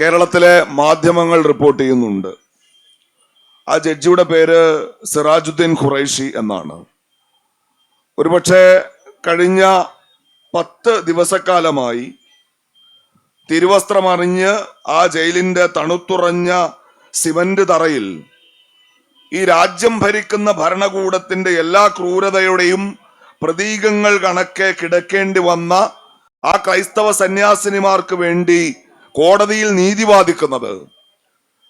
കേരളത്തിലെ മാധ്യമങ്ങൾ റിപ്പോർട്ട് ചെയ്യുന്നുണ്ട്. ആ ജഡ്ജിയുടെ പേര് സിറാജുദ്ദീൻ ഖുറൈഷി എന്നാണ്. ഒരുപക്ഷെ കഴിഞ്ഞ പത്ത് ദിവസക്കാലമായി തിരുവസ്ത്രമറിഞ്ഞ് ആ ജയിലിന്റെ തണുത്തുറഞ്ഞ സിമന്റ് തറയിൽ ഈ രാജ്യം ഭരിക്കുന്ന ഭരണകൂടത്തിന്റെ എല്ലാ ക്രൂരതയുടെയും പ്രതീകങ്ങൾ കണക്കെ കിടക്കേണ്ടി വന്ന ആ ക്രൈസ്തവ സന്യാസിനിമാർക്ക് വേണ്ടി കോടതിയിൽ നീതി വാദിക്കുന്നത്.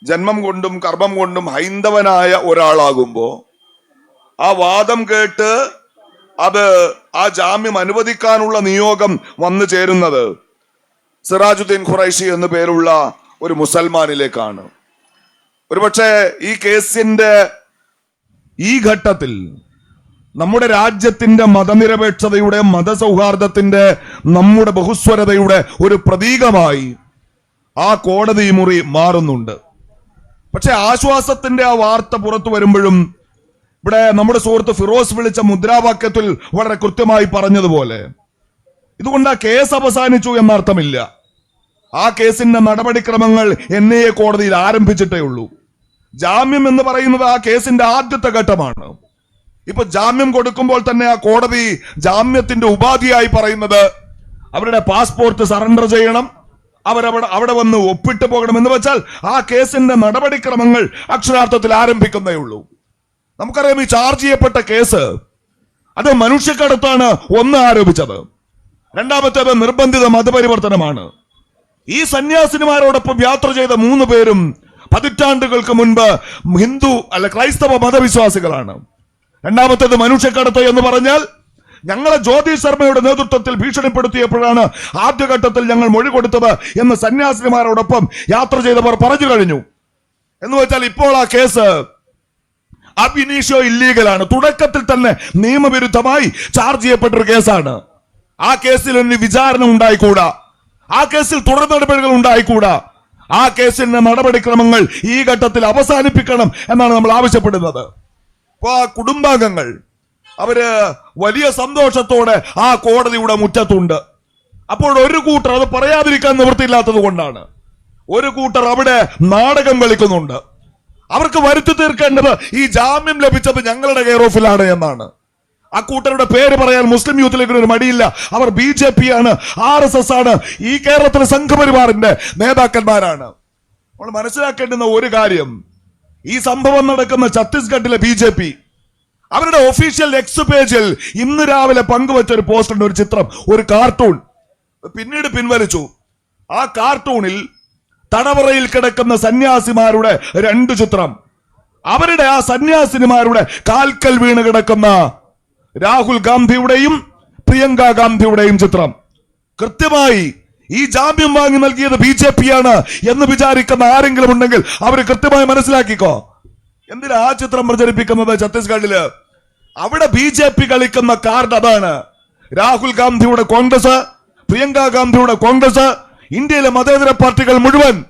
ജന്മം കൊണ്ടും കർമ്മം കൊണ്ടും ഹൈന്ദവനായ ഒരാളാകുമ്പോ ആ വാദം കേട്ട് അത് ആ ജാമ്യം അനുവദിക്കാനുള്ള നിയോഗം വന്നു ചേരുന്നത് സിറാജുദ്ദീൻ ഖുറൈഷി എന്നു പേരുള്ള ഒരു മുസൽമാനിലേക്കാണ്. ഒരുപക്ഷെ ഈ കേസിന്റെ ഈ ഘട്ടത്തിൽ നമ്മുടെ രാജ്യത്തിന്റെ മതനിരപേക്ഷതയുടെ മതസൗഹാർദ്ദത്തിന്റെ നമ്മുടെ ബഹുസ്വരതയുടെ ഒരു പ്രതീകമായി ആ കോടതി മുറി മാറുന്നുണ്ട്. പക്ഷെ ആശ്വാസത്തിന്റെ ആ വാർത്ത പുറത്തു വരുമ്പോഴും ഇവിടെ നമ്മുടെ സുഹൃത്ത് ഫിറോസ് വിളിച്ച മുദ്രാവാക്യത്തിൽ വളരെ കൃത്യമായി പറഞ്ഞതുപോലെ ഇതുകൊണ്ട് ആ കേസ് അവസാനിച്ചു എന്നർത്ഥമില്ല. ആ കേസിന്റെ നടപടിക്രമങ്ങൾ എൻ ഐ എ കോടതിയിൽ ആരംഭിച്ചിട്ടേ ഉള്ളൂ. ജാമ്യം എന്ന് പറയുന്നത് ആ കേസിന്റെ ആദ്യത്തെ ഘട്ടമാണ്. ഇപ്പൊ ജാമ്യം കൊടുക്കുമ്പോൾ തന്നെ ആ കോടതി ജാമ്യത്തിന്റെ ഉപാധിയായി പറയുന്നത് അവരുടെ പാസ്പോർട്ട് സറണ്ടർ ചെയ്യണം അവരവിടെ അവിടെ വന്ന് ഒപ്പിട്ട് പോകണം എന്ന് വെച്ചാൽ ആ കേസിന്റെ നടപടിക്രമങ്ങൾ അക്ഷരാർത്ഥത്തിൽ ആരംഭിക്കുന്നേ ഉള്ളൂ. നമുക്കറിയാം ഈ ചാർജ് ചെയ്യപ്പെട്ട കേസ് അത് മനുഷ്യക്കടത്താണ് ഒന്ന് ആരോപിച്ചത്. രണ്ടാമത്തേത് നിർബന്ധിത മതപരിവർത്തനമാണ് ഈ സന്യാസിനിമാരോടൊപ്പം യാത്ര ചെയ്ത മൂന്ന് പേരും പതിറ്റാണ്ടുകൾക്ക് മുൻപ് ഹിന്ദു അല്ല ക്രൈസ്തവ മതവിശ്വാസികളാണ്. രണ്ടാമത്തേത് മനുഷ്യക്കടത്ത് എന്ന് പറഞ്ഞാൽ ഞങ്ങളെ ജ്യോതി ശർമ്മയുടെ നേതൃത്വത്തിൽ ഭീഷണിപ്പെടുത്തിയപ്പോഴാണ് ആദ്യഘട്ടത്തിൽ ഞങ്ങൾ മൊഴി കൊടുത്തത് എന്ന് സന്യാസിമാരോടൊപ്പം യാത്ര ചെയ്തവർ പറഞ്ഞു കഴിഞ്ഞു. എന്ന് വെച്ചാൽ ഇപ്പോൾ ആ കേസ് അബിനീഷോ ഇല്ലീഗലാണ്. തുടക്കത്തിൽ തന്നെ നിയമവിരുദ്ധമായി ചാർജ് ചെയ്യപ്പെട്ടൊരു കേസാണ്. ആ കേസിൽ ഇനി വിചാരണ ഉണ്ടായിക്കൂടാ. ആ കേസിൽ തുടർ നടപടികൾ ഉണ്ടായിക്കൂടാ. ആ കേസിന്റെ നടപടിക്രമങ്ങൾ ഈ ഘട്ടത്തിൽ അവസാനിപ്പിക്കണം എന്നാണ് നമ്മൾ ആവശ്യപ്പെടുന്നത്. ഇപ്പൊ ആ കുടുംബാംഗങ്ങൾ അവർ വലിയ സന്തോഷത്തോടെ ആ കോടതിയുടെ മുറ്റത്തുണ്ട്. അപ്പോൾ ഒരു കൂട്ടർ അത് പറയാതിരിക്കാൻ നിവൃത്തിയില്ലാത്തത് കൊണ്ടാണ്. ഒരു കൂട്ടർ അവിടെ നാടകം കളിക്കുന്നുണ്ട്. അവർക്ക് വരുത്തി തീർക്കേണ്ടത് ഈ ജാമ്യം ലഭിച്ചത് ഞങ്ങളുടെ കെയർ ഓഫിലാണ് എന്നാണ്. ആ കൂട്ടരുടെ പേര് പറയാൻ മുസ്ലിം യൂത്ത് ലീഗിന് ഒരു മടിയില്ല. അവർ ബി ജെ പി ആണ് ആർ എസ് എസ് ആണ് ഈ കേരളത്തിലെ സംഘപരിവാറിന്റെ നേതാക്കന്മാരാണ്. നമ്മൾ മനസ്സിലാക്കേണ്ടുന്ന ഒരു കാര്യം ഈ സംഭവം നടക്കുന്ന ഛത്തീസ്ഗഡിലെ ബി ജെ പി അവരുടെ ഒഫീഷ്യൽ എക്സ് പേജിൽ ഇന്ന് രാവിലെ പങ്കുവച്ച ഒരു പോസ്റ്ററിന്റെ ഒരു ചിത്രം ഒരു കാർട്ടൂൺ പിന്നീട് പിൻവലിച്ചു. ആ കാർട്ടൂണിൽ തടവറയിൽ കിടക്കുന്ന സന്യാസിമാരുടെ രണ്ട് ചിത്രം. അവരുടെ ആ സന്യാസിനിമാരുടെ കാൽക്കൽ വീണ് കിടക്കുന്ന രാഹുൽ ഗാന്ധിയുടെയും പ്രിയങ്ക ഗാന്ധിയുടെയും ചിത്രം. കൃത്യമായി ഈ ജാമ്യം വാങ്ങി നൽകിയത് ബി ജെ പി ആണ് എന്ന് വിചാരിക്കുന്ന ആരെങ്കിലും ഉണ്ടെങ്കിൽ അവർ കൃത്യമായി മനസ്സിലാക്കിക്കോ. എന്തിനാ ആ ചിത്രം പ്രചരിപ്പിക്കുന്നത് ഛത്തീസ്ഗഡിൽ? അവിടെ ബി ജെ പി കളിക്കുന്ന കാർഡ് അതാണ്. രാഹുൽ ഗാന്ധിയുടെ കോൺഗ്രസ് പ്രിയങ്ക ഗാന്ധിയുടെ കോൺഗ്രസ് ഇന്ത്യയിലെ മതേതര പാർട്ടികൾ മുഴുവൻ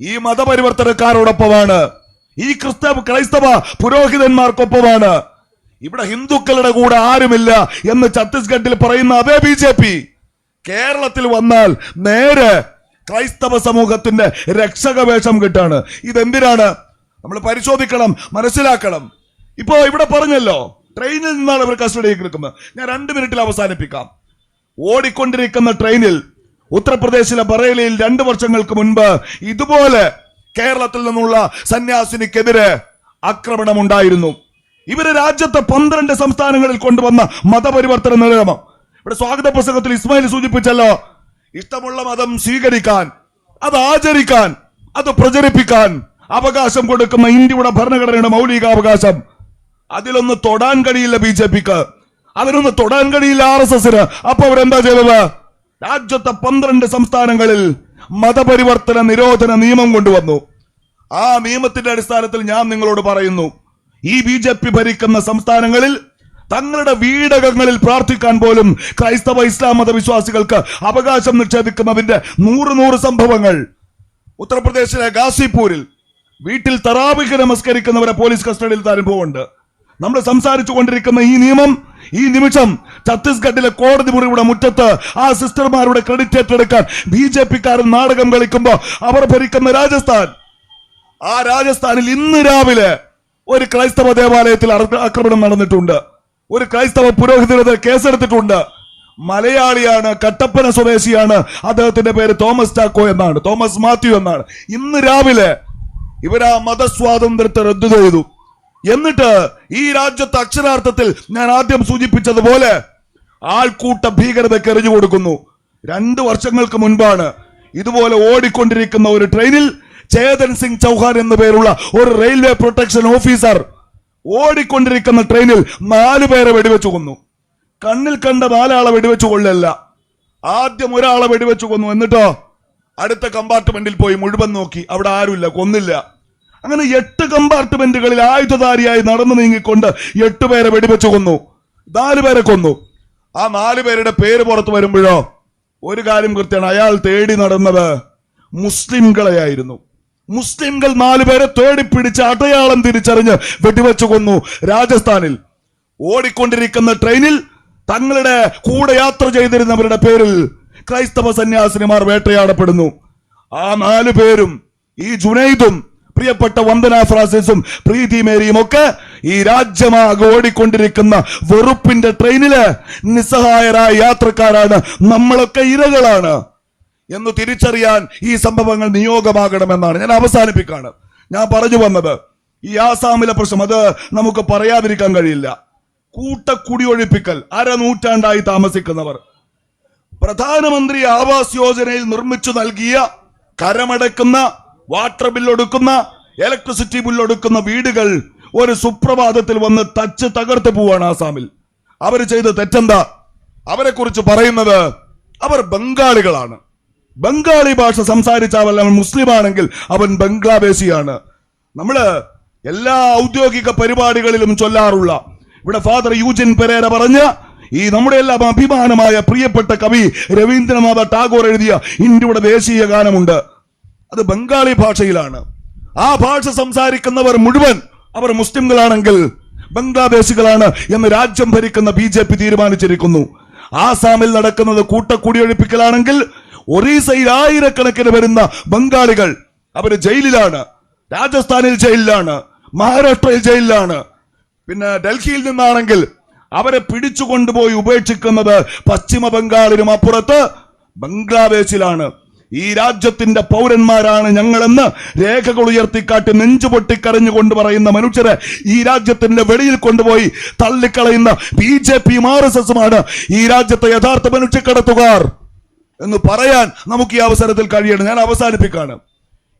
ഈ മതപരിവർത്തനക്കാരോടൊപ്പമാണ് ഈ ക്രിസ്തവ ക്രൈസ്തവ പുരോഹിതന്മാർക്കൊപ്പമാണ്. ഇവിടെ ഹിന്ദുക്കളുടെ കൂടെ ആരുമില്ല എന്ന് ഛത്തീസ്ഗഡിൽ പറയുന്ന അതേ ബി ജെ പി കേരളത്തിൽ വന്നാൽ നേരെ ക്രൈസ്തവ സമൂഹത്തിന്റെ രക്ഷക വേഷം കിട്ടാണ്. ഇതെന്തിനാണ്? നമ്മൾ പരിശോധിക്കണം മനസ്സിലാക്കണം. ഇപ്പോ ഇവിടെ പറഞ്ഞല്ലോ ട്രെയിനിൽ നിന്നാണ് ഇവർ കസ്റ്റഡിയിൽ എടുക്കുന്നത്. ഞാൻ രണ്ട് മിനിറ്റിൽ അവസാനിപ്പിക്കാം. ഓടിക്കൊണ്ടിരിക്കുന്ന ട്രെയിനിൽ ഉത്തർപ്രദേശിലെ ബറേലിയിൽ രണ്ടു വർഷങ്ങൾക്ക് മുൻപ് ഇതുപോലെ കേരളത്തിൽ നിന്നുള്ള സന്യാസിനിക്കെതിരെ ആക്രമണം ഉണ്ടായിരുന്നു ഇവർ രാജ്യത്തെ പന്ത്രണ്ട് സംസ്ഥാനങ്ങളിൽ കൊണ്ടുവന്ന മതപരിവർത്തന നിയമം. ഇവിടെ സ്വാഗത പുസ്തകത്തിൽ ഇസ്മായിൽ സൂചിപ്പിച്ചല്ലോ ഇഷ്ടമുള്ള മതം സ്വീകരിക്കാൻ അത് ആചരിക്കാൻ അത് പ്രചരിപ്പിക്കാൻ അവകാശം കൊടുക്കുന്ന ഇന്ത്യയുടെ ഭരണഘടനയുടെ മൗലികാവകാശം അതിലൊന്ന് തൊടാൻ കഴിയില്ല ബി ജെ പിക്ക്. അതിനൊന്ന് തൊടാൻ കഴിയില്ല ആർ എസ് എസിന്. അപ്പൊ അവരെന്താ ചെയ്തത്? രാജ്യത്തെ പന്ത്രണ്ട് സംസ്ഥാനങ്ങളിൽ മതപരിവർത്തന നിരോധന നിയമം കൊണ്ടുവന്നു. ആ നിയമത്തിന്റെ അടിസ്ഥാനത്തിൽ ഞാൻ നിങ്ങളോട് പറയുന്നു ഈ ബി ജെ പി ഭരിക്കുന്ന സംസ്ഥാനങ്ങളിൽ തങ്ങളുടെ വീടകങ്ങളിൽ പ്രാർത്ഥിക്കാൻ പോലും ക്രൈസ്തവ ഇസ്ലാം മതവിശ്വാസികൾക്ക് അവകാശം നിക്ഷേപിക്കുന്നതിന്റെ നൂറ് നൂറ് സംഭവങ്ങൾ. ഉത്തർപ്രദേശിലെ ഗാസിപൂരിൽ വീട്ടിൽ തറാവിക്ക് നമസ്കരിക്കുന്നവരെ പോലീസ് കസ്റ്റഡിയിൽ അനുഭവമുണ്ട് നമ്മൾ സംസാരിച്ചു കൊണ്ടിരിക്കുന്ന ഈ നിയമം ഈ നിമിഷം ഛത്തീസ്ഗഡിലെ കോടതി മുറിയുടെ മുറ്റത്ത് ആ സിസ്റ്റർമാരുടെ ക്രെഡിറ്റ് ഏറ്റെടുക്കാൻ ബി ജെ പിക്കാരൻ നാടകം കളിക്കുമ്പോൾ അവർ ഭരിക്കുന്ന രാജസ്ഥാൻ. ആ രാജസ്ഥാനിൽ ഇന്ന് രാവിലെ ഒരു ക്രൈസ്തവ ദേവാലയത്തിൽ ആക്രമണം നടന്നിട്ടുണ്ട്. ഒരു ക്രൈസ്തവ പുരോഹിതരുടെ കേസെടുത്തിട്ടുണ്ട്. മലയാളിയാണ് കട്ടപ്പന സ്വദേശിയാണ്. അദ്ദേഹത്തിന്റെ പേര് തോമസ് ചാക്കോ എന്നാണ്. തോമസ് മാത്യു എന്നാണ്. ഇന്ന് രാവിലെ ഇവരാ മതസ്വാതന്ത്ര്യത്തെ റദ്ദു ചെയ്തു. എന്നിട്ട് ഈ രാജ്യത്ത് അക്ഷരാർത്ഥത്തിൽ ഞാൻ ആദ്യം സൂചിപ്പിച്ചതുപോലെ ആൾക്കൂട്ട ഭീകരതയ്ക്ക് എറിഞ്ഞു കൊടുക്കുന്നു. രണ്ട് വർഷങ്ങൾക്ക് മുൻപാണ് ഇതുപോലെ ഓടിക്കൊണ്ടിരിക്കുന്ന ഒരു ട്രെയിനിൽ ചേതൻ സിംഗ് ചൗഹാൻ എന്ന പേരുള്ള ഒരു റെയിൽവേ പ്രൊട്ടക്ഷൻ ഓഫീസർ ഓടിക്കൊണ്ടിരിക്കുന്ന ട്രെയിനിൽ നാലു പേരെ വെടിവെച്ചു കൊന്നു. കണ്ണിൽ കണ്ട നാലാളെ വെടിവെച്ചു കൊള്ളല്ല. ആദ്യം ഒരാളെ വെടിവെച്ചു കൊന്നു. എന്നിട്ടോ? അടുത്ത കമ്പാർട്ട്മെന്റിൽ പോയി മുഴുവൻ നോക്കി. അവിടെ ആരുമില്ല കൊന്നില്ല. അങ്ങനെ എട്ട് കമ്പാർട്ട്മെന്റുകളിൽ ആയുധധാരിയായി നടന്നു നീങ്ങിക്കൊണ്ട് എട്ട് പേരെ വെടിവെച്ചു കൊന്നു. നാല് പേരെ കൊന്നു. ആ നാല് പേരുടെ പേര് പുറത്തു വരുമ്പോഴോ ഒരു കാര്യം കൃത്യമാണ്. അയാൾ തേടി നടന്നത് മുസ്ലിംകളെയായിരുന്നു. മുസ്ലിംകൾ നാല് പേരെ തേടി പിടിച്ച് അടയാളം തിരിച്ചറിഞ്ഞ് വെടിവെച്ചു കൊന്നു രാജസ്ഥാനിൽ. ഓടിക്കൊണ്ടിരിക്കുന്ന ട്രെയിനിൽ തങ്ങളുടെ കൂടെ യാത്ര ചെയ്തിരുന്നവരുടെ പേരിൽ ക്രൈസ്തവ സന്യാസിനിമാർ വേട്ടയാടപ്പെടുന്നു. ആ നാലു പേരും ഈ ജുനൈദും പ്രിയപ്പെട്ട വന്ദന ഫ്രാൻസിസും പ്രീതി മേരിയും ഒക്കെ ഈ രാജ്യമാകെ ഓടിക്കൊണ്ടിരിക്കുന്ന വെറുപ്പിന്റെ ട്രെയിനിൽ നിസ്സഹായരായ യാത്രക്കാരാണ്. നമ്മളൊക്കെ ഇരകളാണ്. എന്ന് തിരിച്ചറിയാൻ ഈ സംഭവങ്ങൾ നിയോഗമാകണമെന്നാണ് ഞാൻ അവസാനിപ്പിക്കാണ്. ഞാൻ പറഞ്ഞു വന്നത് ഈ ആസാമിലെ പ്രശ്നം അത് നമുക്ക് പറയാതിരിക്കാൻ കഴിയില്ല. കൂട്ടക്കുടിയൊഴിപ്പിക്കൽ അരനൂറ്റാണ്ടായി താമസിക്കുന്നവർ. പ്രധാനമന്ത്രി ആവാസ് യോജനയിൽ നിർമ്മിച്ചു നൽകിയ കരമടക്കുന്ന വാട്ടർ ബിൽ ബില്ലൊടുക്കുന്ന ഇലക്ട്രിസിറ്റി ബില്ലൊടുക്കുന്ന വീടുകൾ ഒരു സുപ്രഭാതത്തിൽ വന്ന് തച്ച് തകർത്ത് പോവാണ് ആസാമിൽ. അവർ ചെയ്ത തെറ്റെന്താ? അവരെ കുറിച്ച് പറയുന്നത് അവർ ബംഗാളികളാണ്. ബംഗാളി ഭാഷ സംസാരിച്ചാൽ അവൻ മുസ്ലിം ആണെങ്കിൽ അവൻ ബംഗ്ലാദേശിയാണ്. നമ്മൾ എല്ലാ ഔദ്യോഗിക പരിപാടികളിലും ചൊല്ലാറുള്ള ഇവിടെ ഫാദർ യൂജിൻ പെരേര പറഞ്ഞ ഈ നമ്മുടെ എല്ലാം അഭിമാനമായ പ്രിയപ്പെട്ട കവി രവീന്ദ്രനാഥ ടാഗോർ എഴുതിയ ഇന്ത്യയുടെ ദേശീയ ഗാനമുണ്ട്. അത് ബംഗാളി ഭാഷയിലാണ്. ആ ഭാഷ സംസാരിക്കുന്നവർ മുഴുവൻ അവർ മുസ്ലിംകളാണെങ്കിൽ ബംഗ്ലാദേശികളാണ് എന്ന് രാജ്യം ഭരിക്കുന്ന ബി ജെ പി തീരുമാനിച്ചിരിക്കുന്നു. ആസാമിൽ നടക്കുന്നത് കൂട്ടക്കുടിയൊഴിപ്പിക്കലാണെങ്കിൽ ഒറീസയിൽ ആയിരക്കണക്കിന് വരുന്ന ബംഗാളികൾ അവർ ജയിലിലാണ്. രാജസ്ഥാനിൽ ജയിലിലാണ്. മഹാരാഷ്ട്രയിൽ ജയിലിലാണ്. പിന്നെ ഡൽഹിയിൽ നിന്നാണെങ്കിൽ അവരെ പിടിച്ചുകൊണ്ടുപോയി ഉപേക്ഷിക്കുന്നത് പശ്ചിമ ബംഗാളിനും അപ്പുറത്ത് ബംഗ്ലാദേശിലാണ്. ഈ രാജ്യത്തിന്റെ പൗരന്മാരാണ് ഞങ്ങളെന്ന് രേഖകൾ ഉയർത്തിക്കാട്ടി നെഞ്ചു പൊട്ടിക്കരഞ്ഞുകൊണ്ട് പറയുന്ന മനുഷ്യരെ ഈ രാജ്യത്തിന്റെ വെളിയിൽ കൊണ്ടുപോയി തള്ളിക്കളയുന്ന ബി ജെ പിയും ആർ എസ് എസുമാണ് ഈ രാജ്യത്തെ യഥാർത്ഥ മനുഷ്യക്കടത്തുകാർ എന്ന് പറയാൻ നമുക്ക് ഈ അവസരത്തിൽ കഴിയണം. ഞാൻ അവസാനിപ്പിക്കാണ്.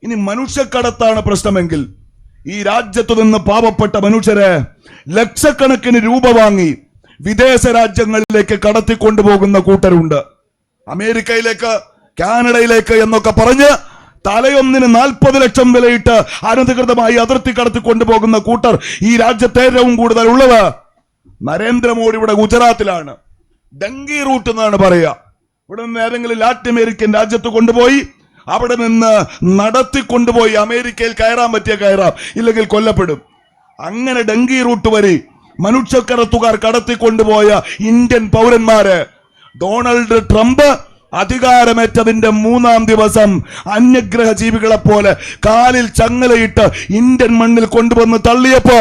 ഇനി മനുഷ്യക്കടത്താണ് പ്രശ്നമെങ്കിൽ ഈ രാജ്യത്തു നിന്ന് പാവപ്പെട്ട മനുഷ്യരെ ലക്ഷക്കണക്കിന് രൂപ വാങ്ങി വിദേശ രാജ്യങ്ങളിലേക്ക് കടത്തിക്കൊണ്ടുപോകുന്ന കൂട്ടരുണ്ട്. അമേരിക്കയിലേക്ക് കാനഡയിലേക്ക് എന്നൊക്കെ പറഞ്ഞ് തലയൊന്നിന് നാൽപ്പത് ലക്ഷം വിലയിട്ട് അനധികൃതമായി അതിർത്തി കടത്തി കൊണ്ടുപോകുന്ന കൂട്ടർ ഈ രാജ്യത്ത് ഏറ്റവും കൂടുതൽ ഉള്ളത് നരേന്ദ്രമോദിയുടെ ഗുജറാത്തിലാണ്. ഡങ്കി റൂട്ട് എന്നാണ് പറയുക. ഇവിടെ നിന്ന് ഏതെങ്കിലും ലാറ്റിൻ അമേരിക്കൻ രാജ്യത്ത് കൊണ്ടുപോയി അവിടെ നിന്ന് നടത്തി കൊണ്ടുപോയി അമേരിക്കയിൽ കയറാൻ പറ്റിയ കയറാം ഇല്ലെങ്കിൽ കൊല്ലപ്പെടും. അങ്ങനെ ഡങ്കി റൂട്ട് വഴി മനുഷ്യക്കടത്തുകാർ കടത്തിക്കൊണ്ടുപോയ ഇന്ത്യൻ പൗരന്മാര് ഡൊണാൾഡ് ട്രംപ് അധികാരമേറ്റതിന്റെ മൂന്നാം ദിവസം അന്യഗ്രഹ ജീവികളെ പോലെ കാലിൽ ചങ്ങലയിട്ട് ഇന്ത്യൻ മണ്ണിൽ കൊണ്ടുവന്ന് തള്ളിയപ്പോ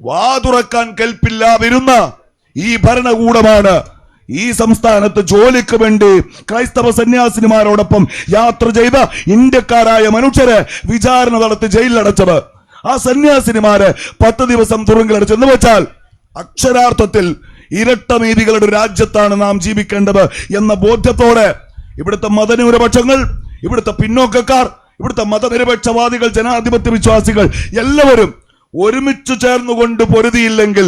വാതുറക്കാൻ കെൽപ്പില്ലാതിരുന്ന ഈ ഭരണകൂടമാണ്. ഈ സംസ്ഥാനത്ത് ജോലിക്ക് വേണ്ടി ക്രൈസ്തവ സന്യാസിനിമാരോടൊപ്പം യാത്ര ചെയ്ത ഇന്ത്യക്കാരായ മനുഷ്യരെ വിചാരണ നടത്തി ജയിലിലടച്ചത്. ആ സന്യാസിനിമാരെ പത്ത് ദിവസം തുറങ്കിലടച്ചെന്ന് വെച്ചാൽ അക്ഷരാർത്ഥത്തിൽ ഇരട്ട നീതികളുടെ ഒരു രാജ്യത്താണ് നാം ജീവിക്കേണ്ടത് എന്ന ബോധ്യത്തോടെ ഇവിടുത്തെ മതന്യൂനപക്ഷങ്ങൾ ഇവിടുത്തെ പിന്നോക്കക്കാർ ഇവിടുത്തെ മതനിരപേക്ഷവാദികൾ ജനാധിപത്യ വിശ്വാസികൾ എല്ലാവരും ഒരുമിച്ച് ചേർന്നുകൊണ്ട് പൊരുതിയില്ലെങ്കിൽ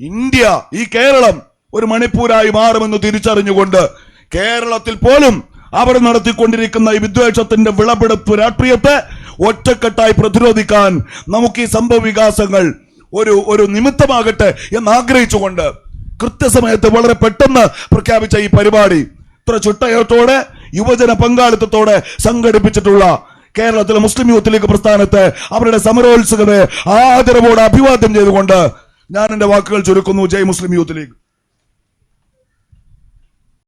ഇന്ത്യ ഈ കേരളം ഒരു മണിപ്പൂരായി മാറുമെന്ന് തിരിച്ചറിഞ്ഞുകൊണ്ട് കേരളത്തിൽ പോലും അവർ നടത്തിക്കൊണ്ടിരിക്കുന്ന ഈ വിദ്വേഷത്തിന്റെ വിളവെടുപ്പ് രാഷ്ട്രീയത്തെ ഒറ്റക്കെട്ടായി പ്രതിരോധിക്കാൻ നമുക്ക് ഈ സംഭവ വികാസങ്ങൾ ഒരു ഒരു നിമിത്തമാകട്ടെ എന്ന് ആഗ്രഹിച്ചുകൊണ്ട് കൃത്യസമയത്ത് വളരെ പെട്ടെന്ന് പ്രഖ്യാപിച്ച ഈ പരിപാടി. ഇത്ര ചുട്ടയോട്ടോടെ യുവജന പങ്കാളിത്തത്തോടെ സംഘടിപ്പിച്ചിട്ടുള്ള കേരളത്തിലെ മുസ്ലിം യൂത്ത് ലീഗ് പ്രസ്ഥാനത്തെ അവരുടെ സമരോത്സുകതയെ ആദരവോടെ അഭിവാദ്യം ചെയ്തുകൊണ്ട് ഞാൻ എന്റെ വാക്കുകൾ ചുരുക്കുന്നു. ജയ് മുസ്ലിം യൂത്ത് ലീഗ്.